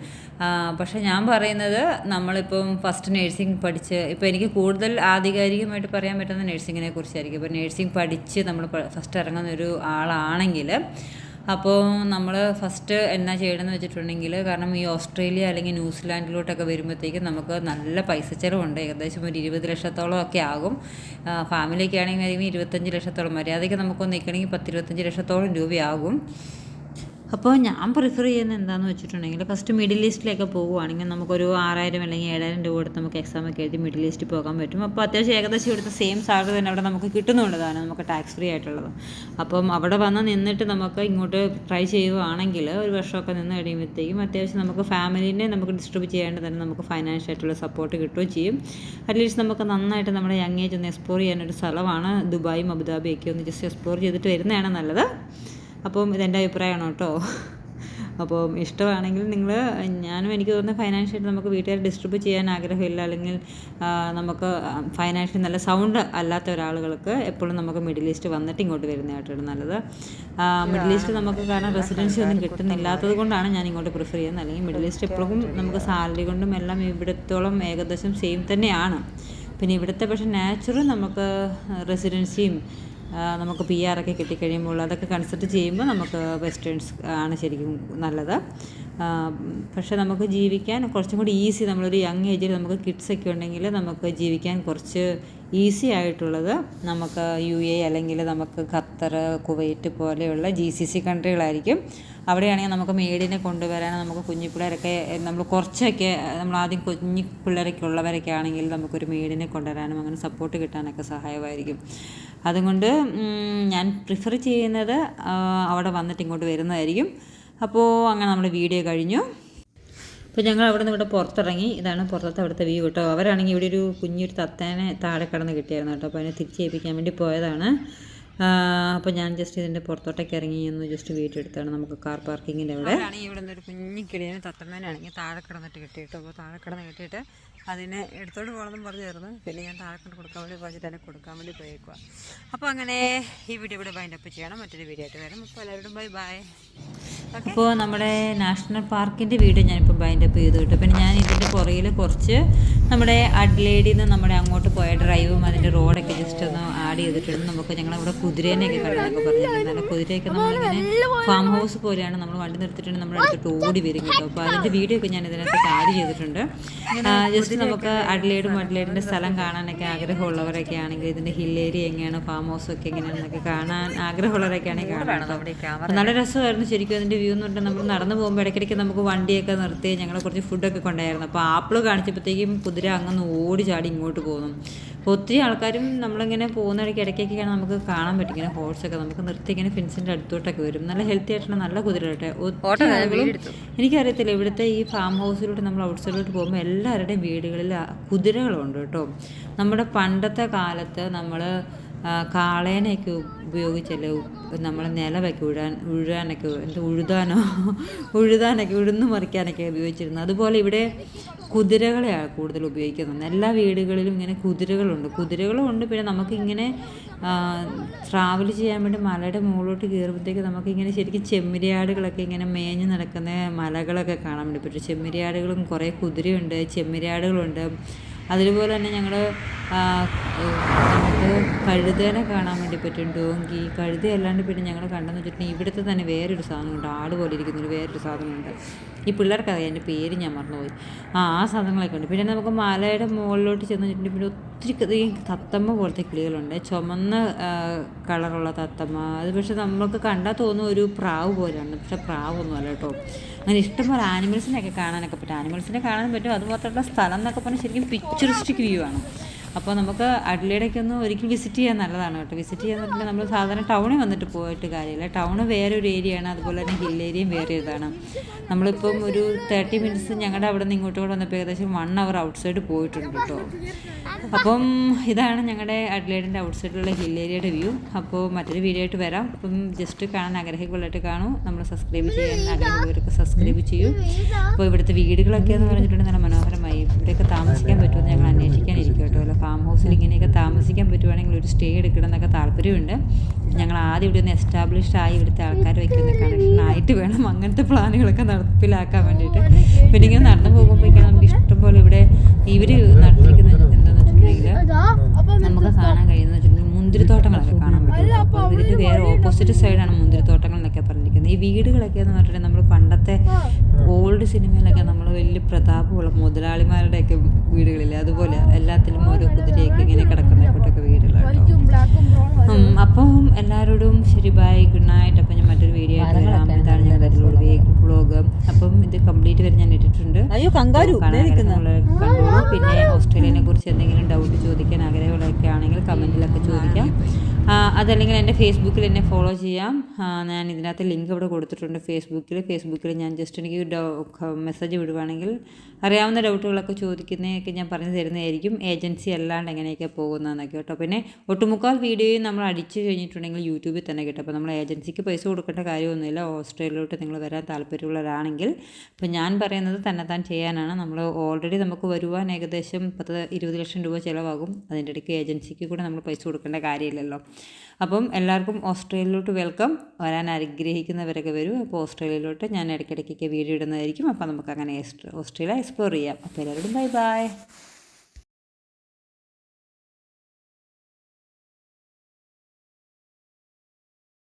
പക്ഷേ ഞാൻ പറയുന്നത് നമ്മളിപ്പം ഫസ്റ്റ് നഴ്സിംഗ് പഠിച്ച് ഇപ്പോൾ എനിക്ക് കൂടുതൽ ആധികാരികമായിട്ട് പറയാൻ പറ്റുന്ന നഴ്സിങ്ങിനെ കുറിച്ചായിരിക്കും. ഇപ്പോൾ നഴ്സിംഗ് പഠിച്ച് നമ്മൾ ഫസ്റ്റ് ഇറങ്ങുന്ന ഒരു ആളാണെങ്കിൽ അപ്പോൾ നമ്മൾ ഫസ്റ്റ് എന്നാ ചെയ്യണമെന്ന് വെച്ചിട്ടുണ്ടെങ്കിൽ കാരണം ഈ ഓസ്ട്രേലിയ അല്ലെങ്കിൽ ന്യൂസിലാൻഡിലോട്ടൊക്കെ വരുമ്പോഴത്തേക്കും നമുക്ക് നല്ല പൈസ ചിലവുണ്ട്. ഏകദേശം ഒരു ഇരുപത് ലക്ഷത്തോളം ഒക്കെ ആകും. ഫാമിലിയൊക്കെ ആണെങ്കിൽ ഇരുപത്തഞ്ച് ലക്ഷത്തോളം. മര്യാദയ്ക്ക് നമുക്ക് നിൽക്കണമെങ്കിൽ പത്തിരുപത്തഞ്ച് ലക്ഷത്തോളം രൂപയാകും. അപ്പോൾ ഞാൻ പ്രിഫർ ചെയ്യുന്നത് എന്താണെന്ന് വെച്ചിട്ടുണ്ടെങ്കിൽ ഫസ്റ്റ് മിഡിൽ ഈസ്റ്റിലേക്ക് പോകുവാണെങ്കിൽ നമുക്കൊരു ആറായിരം അല്ലെങ്കിൽ ഏഴായിരം രൂപ കൊടുത്ത് നമുക്ക് എക്സാം ഒക്കെ എഴുതി മിഡിൽ ഈസ്റ്റിൽ പോകാൻ പറ്റും. അപ്പോൾ അത്യാവശ്യം ഏകദേശം ഇവിടുത്തെ സെയിം സാലറി തന്നെ അവിടെ നമുക്ക് കിട്ടുന്നുള്ളതാണ് നമുക്ക് ടാക്സ് ഫ്രീ ആയിട്ടുള്ളത്. അപ്പം അവിടെ വന്ന് നിന്നിട്ട് നമുക്ക് ഇങ്ങോട്ട് ട്രൈ ചെയ്യുവാണെങ്കിൽ ഒരു വർഷമൊക്കെ നിന്ന് കഴിയുമ്പോഴത്തേക്കും അത്യാവശ്യം നമുക്ക് ഫാമിലീനെ നമുക്ക് ഡിസ്ട്രിബ്യൂട്ട് ചെയ്യാണ്ട് തന്നെ നമുക്ക് ഫൈനാൻഷ്യൽ ആയിട്ടുള്ള സപ്പോർട്ട് കിട്ടുകയും ചെയ്യും. അറ്റ്ലീസ്റ്റ് നമുക്ക് നന്നായിട്ട് നമ്മുടെ യങ് ഏജ് ഒന്ന് എക്സ്പ്ലോർ ചെയ്യാനൊരു സ്ഥലമാണ് ദുബായും അബുദാബിയൊക്കെ ഒന്ന് ജസ്റ്റ് എക്സ്പ്ലോർ ചെയ്തിട്ട് വരുന്നതാണ് നല്ലത്. അപ്പം ഇതെന്റെ അഭിപ്രായമാണ് കേട്ടോ. അപ്പം ഇഷ്ടമാണെങ്കിൽ നിങ്ങൾ ഞാനും എനിക്ക് തോന്നുന്നത് ഫൈനാൻഷ്യലി നമുക്ക് വീട്ടുകാർ ഡിസ്ട്രിബ്യൂട്ട് ചെയ്യാൻ ആഗ്രഹമില്ല. അല്ലെങ്കിൽ നമുക്ക് ഫൈനാൻഷ്യലി നല്ല സൗണ്ട് അല്ലാത്ത ഒരാളുകൾക്ക് എപ്പോഴും നമുക്ക് മിഡിൽ ഈസ്റ്റ് വന്നിട്ട് ഇങ്ങോട്ട് വരുന്നതായിട്ടാണ് നല്ലത്. മിഡിൽ ഈസ്റ്റ് നമുക്ക് കാരണം റെസിഡൻസി ഒന്നും കിട്ടുന്നില്ലാത്തത് കൊണ്ടാണ് ഞാൻ ഇങ്ങോട്ട് പ്രിഫർ ചെയ്യുന്നത്. അല്ലെങ്കിൽ മിഡിൽ ഈസ്റ്റ് എപ്പോഴും നമുക്ക് സാലറി കൊണ്ടും എല്ലാം ഇവിടത്തോളം ഏകദേശം സെയിം തന്നെയാണ്. പിന്നെ ഇവിടുത്തെ പക്ഷേ നാച്ചുറൽ നമുക്ക് റെസിഡൻസിയും നമുക്ക് പി ആർ ഒക്കെ കിട്ടിക്കഴിയുമ്പോൾ അതൊക്കെ കൺസിഡർ ചെയ്യുമ്പോൾ നമുക്ക് വെസ്റ്റേൺസ് ആണ് ശരിക്കും നല്ലത്. പക്ഷേ നമുക്ക് ജീവിക്കാൻ കുറച്ചും കൂടി ഈസി നമ്മളൊരു യങ് ഏജിൽ നമുക്ക് കിഡ്സൊക്കെ ഉണ്ടെങ്കിൽ നമുക്ക് ജീവിക്കാൻ കുറച്ച് ഈസി ആയിട്ടുള്ളത് നമുക്ക് യു എ അല്ലെങ്കിൽ നമുക്ക് ഖത്തർ കുവൈറ്റ് പോലെയുള്ള ജി സി സി കൺട്രികളായിരിക്കും. അവിടെയാണെങ്കിൽ നമുക്ക് മെയ്ഡിനെ കൊണ്ടുവരാൻ നമുക്ക് കുഞ്ഞു പിള്ളേരൊക്കെ നമ്മൾ കുറച്ചൊക്കെ നമ്മൾ ആദ്യം കുഞ്ഞു പിള്ളേരൊക്കെ ഉള്ളവരൊക്കെ ആണെങ്കിൽ നമുക്കൊരു മേടിനെ കൊണ്ടുവരാനും അങ്ങനെ സപ്പോർട്ട് കിട്ടാനൊക്കെ സഹായമായിരിക്കും. അതുകൊണ്ട് ഞാൻ പ്രിഫർ ചെയ്യുന്നത് അവിടെ വന്നിട്ട് ഇങ്ങോട്ട് വരുന്നതായിരിക്കും. അപ്പോൾ അങ്ങനെ നമ്മുടെ വീഡിയോ കഴിഞ്ഞു. അപ്പോൾ ഞങ്ങൾ അവിടെ നിന്ന് ഇവിടെ പുറത്തിറങ്ങി. ഇതാണ് പുറത്തത്തെ അവിടുത്തെ വ്യൂ കേട്ടോ. അവരാണെങ്കിൽ ഇവിടെ ഒരു കുഞ്ഞൊരു തത്തേനെ താഴെ കടന്ന് കിട്ടിയായിരുന്നു കേട്ടോ. അപ്പോൾ അതിനെ തിരിച്ചേൽപ്പിക്കാൻ വേണ്ടി പോയതാണ്. അപ്പോൾ ഞാൻ ജസ്റ്റ് ഇതിന്റെ പുറത്തോട്ടേക്ക് ഇറങ്ങി ഒന്ന് ജസ്റ്റ് വീട്ടിൽ എടുത്താണ് നമുക്ക് കാർ പാർക്കിങ്ങിന്റെ അവിടെ. ആണെങ്കിൽ ഇവിടെ ഒരു കുഞ്ഞു കിളിയെ തത്തമ്മേനാണെങ്കിൽ താഴെ കിടന്നിട്ട് കിട്ടിയിട്ട് അപ്പോൾ താഴെ കിടന്ന് കിട്ടിയിട്ട് അതിനെ എടുത്തോണ്ട് പോകണമെന്ന് പറഞ്ഞായിരുന്നു. പിന്നെ ഞാൻ താഴെ കൊണ്ട് കൊടുക്കാൻ വേണ്ടി പറഞ്ഞിട്ട് അതിനെ കൊടുക്കാൻ വേണ്ടി പോയേക്കുക അപ്പോൾ അങ്ങനെ ഈ വീഡിയോ ഇവിടെ ബൈൻഡപ്പ് ചെയ്യണം. മറ്റൊരു വീഡിയോ ആയിട്ട് വരാം. അപ്പോൾ എല്ലാവരോടും ബൈ ബൈ അപ്പോൾ നമ്മുടെ നാഷണൽ പാർക്കിന്റെ വീഡിയോ ഞാനിപ്പോൾ ബൈൻഡപ്പ് ചെയ്തു കിട്ടും. പിന്നെ ഞാൻ ഇതിന്റെ പുറകിൽ കുറച്ച് നമ്മുടെ അഡ്ലേഡിൽ നിന്ന് നമ്മുടെ അങ്ങോട്ട് പോയ ഡ്രൈവും അതിന്റെ റോഡൊക്കെ ജസ്റ്റ് ഒന്ന് ആഡ് ചെയ്തിട്ടുണ്ട്. നമുക്ക് ഞങ്ങളിവിടെ കുതിരേനെയൊക്കെ കണ്ടതൊക്കെ പറഞ്ഞിട്ടുണ്ട്. കുതിരയൊക്കെ നമ്മളിങ്ങനെ ഫാം ഹൗസ് പോലെയാണ്. നമ്മൾ വണ്ടി നിർത്തിയിട്ടുണ്ട്. നമ്മുടെ അടുത്തോട്ട് ഓടി വരും കേട്ടോ. അപ്പോൾ അതിന്റെ വീഡിയോ ഒക്കെ ഞാൻ ഇതിനകത്ത് ആഡ് ചെയ്തിട്ടുണ്ട്. ജസ്റ്റ് നമുക്ക് അഡ്ലേഡും അഡ്ലേഡിന്റെ സ്ഥലം കാണാനൊക്കെ ആഗ്രഹമുള്ളവരൊക്കെ ആണെങ്കിൽ ഇതിന്റെ ഹിൽ ഏരിയ എങ്ങനെയാണ് ഫാം ഹൗസ് ഒക്കെ എങ്ങനെയാണെന്നൊക്കെ കാണാൻ ആഗ്രഹമുള്ളവരൊക്കെ ആണെങ്കിൽ കാണാം നല്ല രസമായിരുന്നു. ശരിക്കും അതിന്റെ വ്യൂ എന്ന് പറഞ്ഞാൽ നമ്മൾ നടന്നു പോകുമ്പോൾ ഇടയ്ക്കിടയ്ക്ക് നമുക്ക് വണ്ടിയൊക്കെ നിർത്തി ഞങ്ങൾ കുറച്ച് ഫുഡൊക്കെ കൊണ്ടായിരുന്നു അപ്പോൾ ആപ്പിൾ കാണിച്ചപ്പോഴത്തേക്കും കുതിര അങ്ങ് ഓടി ചാടി ഇങ്ങോട്ട് പോകുന്നു. ഒത്തിരി ആൾക്കാരും നമ്മളിങ്ങനെ പോകുന്ന ഇടയ്ക്ക് ഇടയ്ക്കൊക്കെയാണ് നമുക്ക് കാണാൻ പറ്റും. ഇങ്ങനെ ഹോഴ്സൊക്കെ നമുക്ക് നിർത്തി ഇങ്ങനെ ഫിൻസിന്റെ അടുത്തോട്ടൊക്കെ വരും. നല്ല ഹെൽത്തി ആയിട്ടുള്ള നല്ല കുതിര കേട്ടെ. ഒത്തിരി ആളുകളും എനിക്കറിയത്തില്ല ഇവിടുത്തെ ഈ ഫാം ഹൗസിലോട്ട് നമ്മൾ ഔട്ട് സൈഡിലോട്ട് പോകുമ്പോൾ എല്ലാവരുടെയും വീടുകളിൽ കുതിരകളുണ്ട് കേട്ടോ. നമ്മുടെ പണ്ടത്തെ കാലത്ത് നമ്മൾ കാളേനെയൊക്കെ ഉപയോഗിച്ചല്ലേ നമ്മൾ നിലവൊക്കെ ഉഴാൻ ഉഴുവാനൊക്കെ എന്താ ഉഴുതാനോ ഉഴുതാനൊക്കെ ഉഴുന്ന് മറിക്കാനൊക്കെ ഉപയോഗിച്ചിരുന്നത്. അതുപോലെ ഇവിടെ കുതിരകളെയാണ് കൂടുതൽ ഉപയോഗിക്കുന്നത്. എല്ലാ വീടുകളിലും ഇങ്ങനെ കുതിരകളുണ്ട്. കുതിരകളും ഉണ്ട്. പിന്നെ നമുക്കിങ്ങനെ ട്രാവൽ ചെയ്യാൻ വേണ്ടി മലയുടെ മുകളിലോട്ട് കയറുമ്പോഴത്തേക്ക് നമുക്കിങ്ങനെ ശരിക്കും ചെമ്മരിയാടുകളൊക്കെ ഇങ്ങനെ മേഞ്ഞ് നടക്കുന്ന മലകളൊക്കെ കാണാൻ വേണ്ടി പറ്റും. ചെമ്മരിയാടുകളും കുറേ കുതിരയുണ്ട് ചെമ്മരിയാടുകളുണ്ട്. അതുപോലെ തന്നെ ഞങ്ങൾ നമുക്ക് കഴുതേനെ കാണാൻ വേണ്ടി പറ്റും. ഡോങ്കി കഴുത അല്ലാണ്ട് പിന്നെ ഞങ്ങൾ കണ്ടെന്ന് വെച്ചിട്ടുണ്ടെങ്കിൽ ഇവിടുത്തെ തന്നെ വേറൊരു സാധനമുണ്ട്. ആട് പോലെ ഇരിക്കുന്നൊരു വേറൊരു സാധനമുണ്ട്. ഈ പിള്ളേർക്കറിയാം എന്റെ പേര് ഞാൻ മറന്നുപോയി. ആ ആ സാധനങ്ങളൊക്കെ ഉണ്ട്. പിന്നെ നമുക്ക് മലയുടെ മുകളിലോട്ട് ചെന്ന് വെച്ചിട്ടുണ്ടെങ്കിൽ പിന്നെ ഒത്തിരി തത്തമ്മ പോലത്തെ കിളികളുണ്ട്. ചുമന്ന കളറുള്ള തത്തമ്മ. അത് പക്ഷെ നമുക്ക് കണ്ടാൽ തോന്നും ഒരു പ്രാവ് പോലെയാണ്. പക്ഷെ പ്രാവൊന്നുമല്ല കേട്ടോ. അങ്ങനെ ഇഷ്ടംപോലെ ആനിമൽസിനെയൊക്കെ കാണാനൊക്കെ പറ്റും. ആനിമൽസിനെ കാണാൻ പറ്റും. അതുപോലത്തെ സ്ഥലം എന്നൊക്കെ പറഞ്ഞാൽ ശരിക്കും പിക്ചറിസ്റ്റിക് വ്യൂ ആണ്. അപ്പോൾ നമുക്ക് അഡ്ലൈഡൊക്കെ ഒന്ന് ഒരിക്കൽ വിസിറ്റ് ചെയ്യാൻ നല്ലതാണ് കേട്ടോ. വിസിറ്റ് ചെയ്യാൻ നമ്മൾ സാധാരണ ടൗണിൽ വന്നിട്ട് പോയിട്ട് കാര്യമില്ല. ടൗൺ വേറെ ഒരു ഏരിയയാണ് അതുപോലെ തന്നെ ഹിൽ ഏരിയയും വേറെ ഇതാണ്. നമ്മളിപ്പം ഒരു തേർട്ടി മിനിറ്റ്സ് ഞങ്ങളുടെ അവിടെ നിന്ന് ഇങ്ങോട്ട് കൂടെ വന്നപ്പോൾ ഏകദേശം വൺ അവർ ഔട്ട്സൈഡ് പോയിട്ടുണ്ട് കേട്ടോ. അപ്പം ഇതാണ് ഞങ്ങളുടെ അഡ്ലൈഡിന്റെ ഔട്ട് സൈഡിലുള്ള ഹിൽ ഏരിയയുടെ വ്യൂ അപ്പോൾ മറ്റൊരു വീഡിയോ ആയിട്ട് വരാം. അപ്പം ജസ്റ്റ് കാണാൻ ആഗ്രഹിക്കുള്ളതായിട്ട് കാണൂ. നമ്മൾ സബ്സ്ക്രൈബ് ചെയ്യാൻ ആഗ്രഹമുള്ളവരൊക്കെ സബ്സ്ക്രൈബ് ചെയ്യൂ. അപ്പോൾ ഇവിടുത്തെ വീടുകളൊക്കെ എന്ന് പറഞ്ഞിട്ടുണ്ടെങ്കിൽ നല്ല മനോഹരമായി. ഇവിടെയൊക്കെ ഫാം ഹൗസിൽ ഇങ്ങനെയൊക്കെ താമസിക്കാൻ പറ്റുവാണെങ്കിൽ ഒരു സ്റ്റേ എടുക്കണം എന്നൊക്കെ താല്പര്യമുണ്ട്. ഞങ്ങൾ ആദ്യം ഇവിടെ ഒന്ന് എസ്റ്റാബ്ലിഷ്ഡ് ആയി ഇവിടുത്തെ ആൾക്കാർ ഒന്ന് കണക്ഷൻ ആയിട്ട് വേണം അങ്ങനത്തെ പ്ലാനുകളൊക്കെ നടപ്പിലാക്കാൻ വേണ്ടിയിട്ട്. പിന്നെ ഇങ്ങനെ നടന്നു പോകുമ്പോഴേക്കാണ് നമുക്ക് ഇഷ്ടംപോലെ ഇവിടെ ഇവർ നടത്തിയിരിക്കുന്ന എന്താണെന്ന് വെച്ചിട്ടുണ്ടെങ്കിൽ നമുക്ക് കാണാൻ കഴിയുന്ന വെച്ചിട്ടുണ്ടെങ്കിൽ മുന്തിരിത്തോട്ടങ്ങളൊക്കെ കാണാൻ പറ്റും. അപ്പോൾ ഇതിന്റെ വേറെ ഓപ്പോസിറ്റ് സൈഡാണ് മുന്തിരിത്തോട്ടങ്ങൾ എന്നൊക്കെ പറഞ്ഞിരിക്കുന്നത്. ഈ വീടുകളൊക്കെ എന്ന് പറഞ്ഞിട്ടുണ്ടെങ്കിൽ നമ്മൾ പണ്ടത്തെ ഓൾഡ് സിനിമയിലൊക്കെ നമ്മൾ വലിയ പ്രതാപമുള്ള മുതലാളിമാരുടെയൊക്കെ വീടുകളില്ലേ? അതുപോലെ എല്ലാത്തിലും ഓരോ കുതിരയൊക്കെ ഇങ്ങനെ കിടക്കുന്ന കൂട്ടൊക്കെ ഉം, അപ്പം എല്ലാവരോടും ശരി ബൈ ഗുഡ് നൈറ്റ്. അപ്പം ഞാൻ മറ്റൊരു വീഡിയോ ആയിട്ട് വരാം. ഇതാണ് ഞങ്ങളുടെ വ്ളോഗ് അപ്പം ഇത് കംപ്ലീറ്റ് വരെ ഞാൻ ഇട്ടിട്ടുണ്ട്. പിന്നെ ഓസ്ട്രേലിയനെ കുറിച്ച് എന്തെങ്കിലും ഡൗട്ട് ചോദിക്കാൻ ആഗ്രഹമുള്ളതൊക്കെ ആണെങ്കിൽ കമന്റിലൊക്കെ ചോദിക്കാം. അതല്ലെങ്കിൽ എന്റെ ഫേസ്ബുക്കിൽ എന്നെ ഫോളോ ചെയ്യാം. ഞാൻ ഇതിനകത്ത് ലിങ്ക് ഇവിടെ കൊടുത്തിട്ടുണ്ട് ഫേസ്ബുക്കിൽ. ഫേസ്ബുക്കിൽ ഞാൻ ജസ്റ്റ് എനിക്ക് മെസ്സേജ് വിടുവാണെങ്കിൽ അറിയാവുന്ന ഡൗട്ടുകളൊക്കെ ചോദിക്കുന്നതൊക്കെ ഞാൻ പറഞ്ഞു തരുന്നതായിരിക്കും. ഏജൻസി അല്ലാണ്ട് എങ്ങനെയൊക്കെ പോകുന്നതെന്നൊക്കെ കേട്ടോ. പിന്നെ ഒട്ടുമുക്കാൽ വീഡിയോയും നമ്മൾ അടിച്ചു കഴിഞ്ഞിട്ടുണ്ടെങ്കിൽ യൂട്യൂബിൽ തന്നെ കിട്ടും. അപ്പോൾ നമ്മൾ ഏജൻസിക്ക് പൈസ കൊടുക്കേണ്ട കാര്യമൊന്നുമില്ല. ഓസ്ട്രേലിയയിലോട്ട് നിങ്ങൾ വരാൻ താല്പര്യമുള്ളവരാണെങ്കിൽ അപ്പോൾ ഞാൻ പറയുന്നത് തന്നെത്താൻ ചെയ്യാനാണ്. നമ്മൾ ഓൾറെഡി നമുക്ക് വരുവാൻ ഏകദേശം പത്ത് ഇരുപത് ലക്ഷം രൂപ ചിലവാകും. അതിന്റെ ഇടയ്ക്ക് ഏജൻസിക്ക് കൂടെ നമ്മൾ പൈസ കൊടുക്കേണ്ട കാര്യമില്ലല്ലോ. അപ്പം എല്ലാവർക്കും ഓസ്ട്രേലിയയിലോട്ട് വെൽക്കം വരാൻ ആഗ്രഹിക്കുന്നവരൊക്കെ വരും. അപ്പോൾ ഓസ്ട്രേലിയയിലോട്ട് ഞാൻ ഇടയ്ക്കിടയ്ക്കൊക്കെ വീഡിയോ ഇടുന്നതായിരിക്കും. അപ്പോൾ നമുക്ക് അങ്ങനെ ഓസ്ട്രേലിയ എക്സ്പ്ലോർ ചെയ്യാം. അപ്പോൾ എല്ലാവരോടും ബൈ ബൈ